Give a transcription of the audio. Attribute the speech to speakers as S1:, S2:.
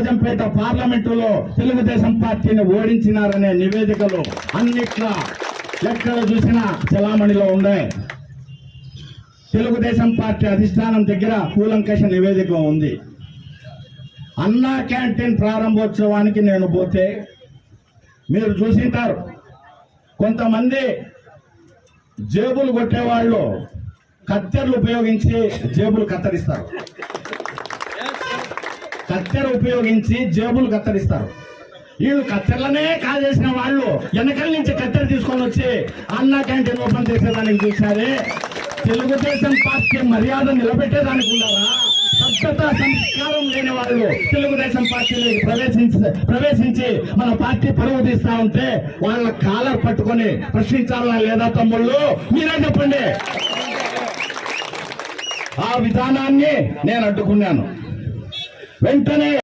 S1: రాజంపేట పార్లమెంటులో తెలుగుదేశం పార్టీని ఓడించినారనే నివేదికలు అన్నిట్లో ఎక్కడ చూసినా చలామణిలో ఉన్నాయి. తెలుగుదేశం పార్టీ అధిష్టానం దగ్గర కూలంకష నివేదిక ఉంది. అన్నా క్యాంటీన్ ప్రారంభోత్సవానికి నేను పోతే మీరు చూసింటారు. కొంతమంది జేబులు కొట్టేవాళ్ళు కత్తెరలు ఉపయోగించి జేబులు కత్తరిస్తారు. కత్తెర ఉపయోగించి జేబులు కత్తరిస్తారు. వీళ్ళు కత్తెరలనే కాజేసిన వాళ్ళు వెనకల నుంచి కత్తెర తీసుకొని వచ్చి అన్న క్యాంటీన్ ఓపెన్ చేసేదానికి చూసారే తెలుగుదేశం పార్టీ మర్యాద నిలబెట్టేదానికి ఉన్నారా? సభ్యత సంస్కారం లేని వాళ్ళు తెలుగుదేశం పార్టీలోకి ప్రవేశించి ప్రవేశించి మన పార్టీ పరువు తీస్తా ఉంటే వాళ్ళ కాలర్ పట్టుకొని ప్రశ్నించాలా లేదా తమ్ముళ్ళు? మీరే చెప్పండి. ఆ విధానాన్ని నేను అడ్డుకున్నాను. వెంటనే